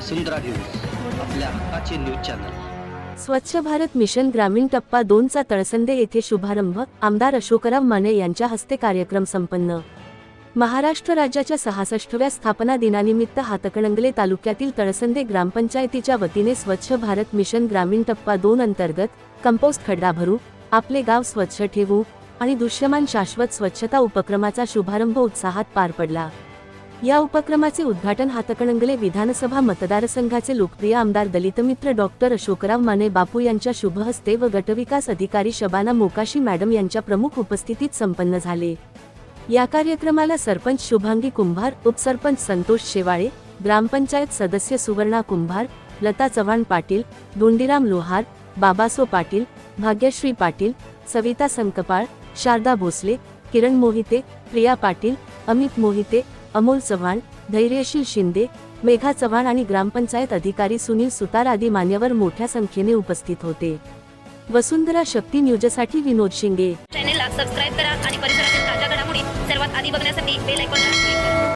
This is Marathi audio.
वसुंधरा न्यूज आपल्या हक्काचे न्यूज चॅनल. स्वच्छ भारत मिशन ग्रामीण टप्पा दोनचा तळसंदे येथे शुभारंभ आमदार अशोकराव माने यांच्या हस्ते कार्यक्रम संपन्न. महाराष्ट्र राज्याच्या सहासष्टव्या स्थापना दिनानिमित्त हातकणंगले तालुक्यातील तळसंदे ग्रामपंचायतीच्या वतीने स्वच्छ भारत मिशन ग्रामीण टप्पा दोन अंतर्गत कंपोस्ट खड्डा भरू आपले गाव स्वच्छ ठेवू आणि दृश्यमान शाश्वत स्वच्छता उपक्रमाचा शुभारंभ उत्साहात पार पडला. या उपक्रमाचे उद्घाटन हातकणंगले विधानसभा मतदारसंघाचे लोकप्रिय आमदार दलितमित्र डॉक्टर अशोकराव माने बापू यांच्या शुभहस्ते व गटविकास अधिकारी शबाना मोकाशी मॅडम यांच्या प्रमुख उपस्थितीत संपन्न झाले. या कार्यक्रमाला सरपंच शुभांगी कुंभार उपसरपंच संतोष शेवाळे ग्रामपंचायत सदस्य सुवर्णा कुंभार लता चव्हाण पाटील दोंडीराम लोहार बाबासो पाटील भाग्यश्री पाटील सविता संकपाळ शारदा भोसले किरण मोहिते प्रिया पाटील अमित मोहिते अमोल चव्हाण धैर्यशील शिंदे मेघा चव्हाण आणि ग्रामपंचायत अधिकारी सुनील सुतार आदी मान्यवर मोठ्या संख्येने उपस्थित होते. वसुंधरा शक्ती न्यूजसाठी विनोद शिंगे. चॅनेलला सबस्क्राईब करा आणि परिसरातील ताज्या घडामोडी सर्वात आधी बघण्यासाठी बेल आयकॉनला